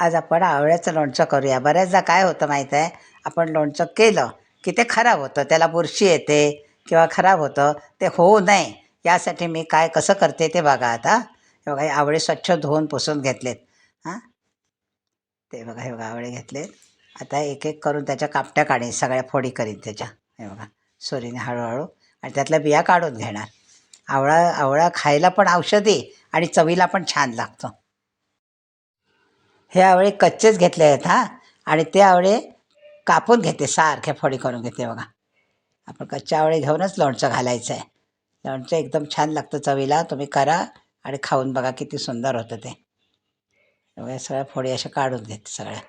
आज आपण आवळ्याचं लोणचं करूया. बऱ्याचदा काय होतं माहीत आहे आपण लोणचं केलं की ते खराब होतं. त्याला बुरशी येते किंवा खराब होतं. ते होऊ नये. यासाठी मी काय कसं करते ते बघा आता. हे बघा हे आवळे स्वच्छ धुवून पुसून घेतलेत. हां? ते बघा हे बघा आवळे घेतलेत. आता एक एक करून त्याच्या कापट्या काढेन सगळ्या फोडी करीन त्याच्या. हे बघा सोरीने हळूहळू. आणि त्यातल्या बिया काढून घेणार. आवळा आवळा खायला पण औषधी आणि चवीला पण छान लागतो. हे आवळे कच्चेच घेतले आहेत हां. आणि ते आवळे कापून घेते सारख्या फोडी करून घेते बघा. आपण कच्चे आवळे घेऊनच लोणचं घालायचं आहे. लोणचं एकदम छान लागतं चवीला तुम्ही करा आणि खाऊन बघा किती सुंदर होतं ते. बघा, सगळ्या फोडी अशा काढून घेते सगळ्या.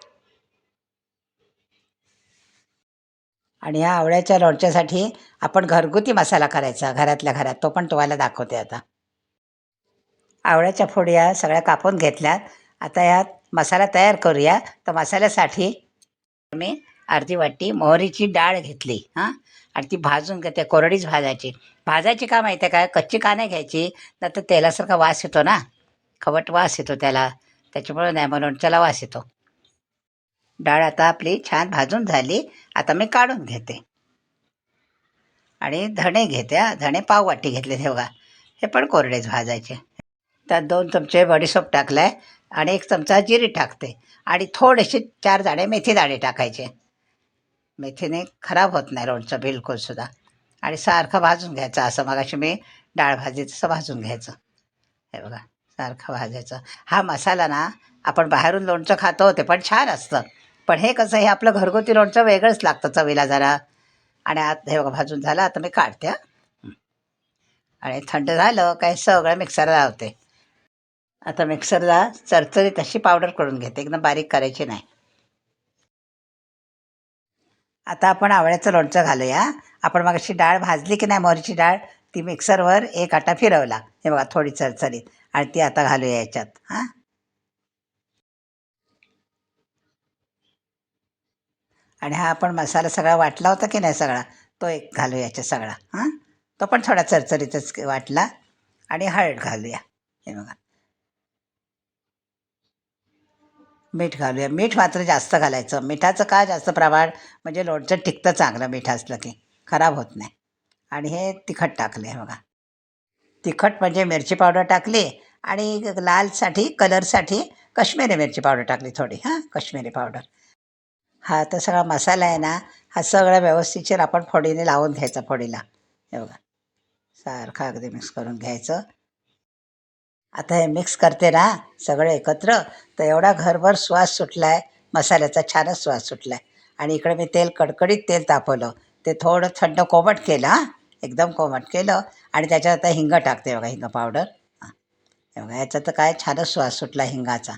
आणि ह्या आवळ्याच्या लोणच्यासाठी आपण घरगुती मसाला करायचा घरातल्या घरात. तो पण तुम्हाला दाखवते आता. आवळ्याच्या फोड्या सगळ्या कापून घेतल्यात. आता यात मसाला तयार करूया. तर मसाल्यासाठी मी अर्धी वाटी मोहरीची डाळ घेतली हां. आणि ती भाजून घेते कोरडीच भाजायची. भाजायची का माहिती आहे का? कच्ची का नाही घ्यायची? नाही तर तेलासारखा वास येतो ना. खवट वास येतो त्याला. त्याच्यामुळे नाही म्हणून त्याला वास येतो. डाळ आता आपली छान भाजून झाली. आता मी काढून घेते. आणि धणे घेते हा. धणे पाव वाटी घेतले हे बघा. हे पण कोरडेच भाजायचे. त्यात दोन चमचे बडीसोप टाकलाय. आणि एक चमचा जिरी टाकते. आणि थोडेसे चार दाणे मेथी दाणे टाकायचे. मेथीने खराब होत नाही लोणचं बिलकुलसुद्धा आणि सारखं भाजून घ्यायचं. असं मगाशी मी डाळ भाजी तसं भाजून घ्यायचं. हे बघा सारखं भाजायचं. हा मसाला ना आपण बाहेरून लोणचं खातो ते पण छान असतं. पण हे कसं हे आपलं घरगुती लोणचं वेगळंच लागतं चवीला जरा. आणि आत हे बघा भाजून झालं. आता मी काढते आणि थंड झालं काय सगळं मिक्सरला लावते. आता मिक्सरला चरचरीत अशी पावडर करून घेते. एकदम बारीक करायची नाही. आता आपण आवळ्याचं लोणचं घालूया. आपण मग अशी डाळ भाजली की नाही मोहरीची डाळ ती मिक्सरवर एक आटा फिरवला. हे बघा थोडी चरचरीत. आणि ती आता घालूया याच्यात. हां? आणि हा आपण मसाला सगळा वाटला होता की नाही सगळा तो एक घालूया याच्या सगळा. हां? तो पण थोडा चरचरीतच वाटला. आणि हळद घालूया. हे बघा. मीठ घालूया. मीठ मात्र जास्त घालायचं. मिठाचं का जास्त प्रमाण? म्हणजे लोणचं टिकतं चांगलं मीठ असलं की. खराब होत नाही. आणि हे तिखट टाकले हे बघा. तिखट म्हणजे मिरची पावडर टाकली आणि लालसाठी कलरसाठी कश्मीरी मिरची पावडर टाकली थोडी. हां कश्मीरी पावडर. हा तर सगळा मसाला आहे ना हा सगळा व्यवस्थितशीर आपण फोडीने लावून घ्यायचा फोडीला. हे बघा. सारखा अगदी मिक्स करून घ्यायचं. आता हे मिक्स करते ना सगळं एकत्र. तर एवढा घरभर श्वास सुटला आहे मसाल्याचा छानच श्वास सुटला आहे आणि इकडे मी तेल कडकडीत तेल तापवलं. ते थोडं थंड कोमट केलं हां. एकदम कोमट केलं. आणि त्याच्यात आता हिंग टाकते बघा हिंग पावडर. हां. बघा याचा तर काय छानच श्वास सुटला हिंगाचा.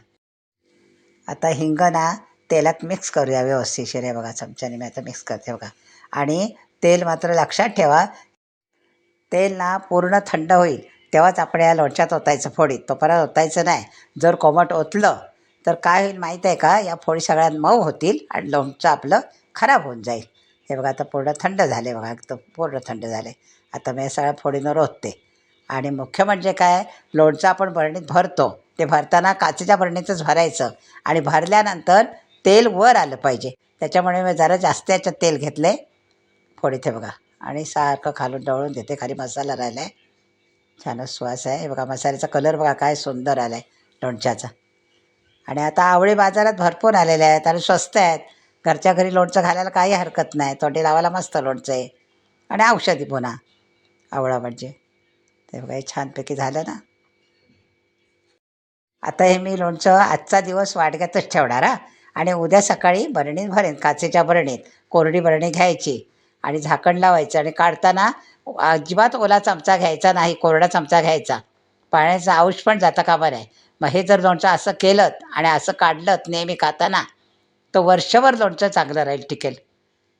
आता हिंग ना तेलात मिक्स करूया व्यवस्थितशीर हे बघा चमच्याने मी आता मिक्स करते बघा. आणि तेल मात्र लक्षात ठेवा. तेल ना पूर्ण थंड होईल. तेव्हाच आपण या लोणच्यात ओतायचं फोडीत तोपर्यंत ओतायचं नाही. जर कोमट ओतलं तर काय होईल माहीत आहे का? या फोडी सगळ्यात मऊ होतील आणि लोणचं आपलं खराब होऊन जाईल. हे बघा आता पूर्ण थंड झाले बघा. एकदम पूर्ण थंड झाले. आता मी या सगळ्या फोडीनं ओतते. आणि मुख्य म्हणजे काय? लोणचं आपण बरणीत भरतो. ते भरताना काचेच्या बरणीतच भरायचं. आणि भरल्यानंतर तेल वर आलं पाहिजे. त्याच्यामुळे मी जरा जास्त याच्यात तेल घेतलं आहे फोडीत हे बघा. आणि सारखं खालून डवळून देते. खाली मसाला राहिला आहे छानच सुवास आहे. बघा मसाल्याचा कलर बघा काय सुंदर आला आहे लोणच्याचा. आणि आता आवळे बाजारात भरपूर आलेले आहेत आणि स्वस्त आहेत. घरच्या घरी लोणचं घालायला काही हरकत नाही. तोंडी लावायला मस्त लोणचं आहे. आणि औषधी पुन्हा आवळा म्हणजे. ते बघा हे छानपैकी झालं ना. आता हे मी लोणचं आजचा दिवस वाटग्यातच ठेवणार हा. आणि उद्या सकाळी बरणीत भरेन काचेच्या बरणीत. कोरडी बरणी घ्यायची. आणि झाकण लावायचं आणि काढताना अजिबात ओला चमचा घ्यायचा नाही कोरडा चमचा घ्यायचा. पाण्याचा औष पण जाता कामा आहे मग हे जर लोणचं असं केलं आणि असं काढलं नेहमी खाताना तर वर्षभर लोणचं चांगलं राहील टिकेल.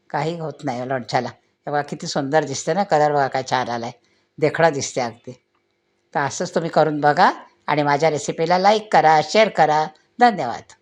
काही होत नाही हो लोणच्याला. तेव्हा किती सुंदर दिसते ना कलर बघा काय छान आला आहे देखणं दिसते अगदी. तर असंच तुम्ही करून बघा आणि माझ्या रेसिपीला लाईक करा शेअर करा. धन्यवाद.